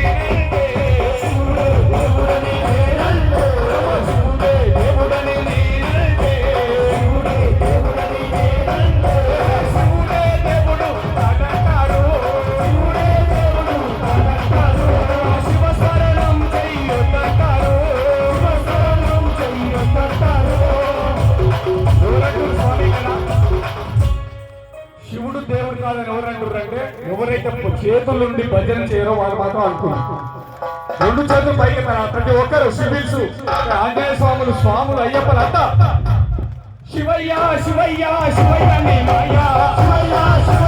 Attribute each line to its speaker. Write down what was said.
Speaker 1: Yeah. ఏమనంటారంటే ఎవరైతే చేతుల నుండి భజన చేయరో వాళ్ళు మాత్రం అనుకున్నారు రెండు చేతులు పైకి ప్రతి ఒక్కరు సివిల్స్ ఆంజనేయ స్వాములు స్వాములు అయ్యప్పలు అంతా. శివయ్య శివయ్య శివయ్య నీ శివయ్య శివయ్య శివయ్య.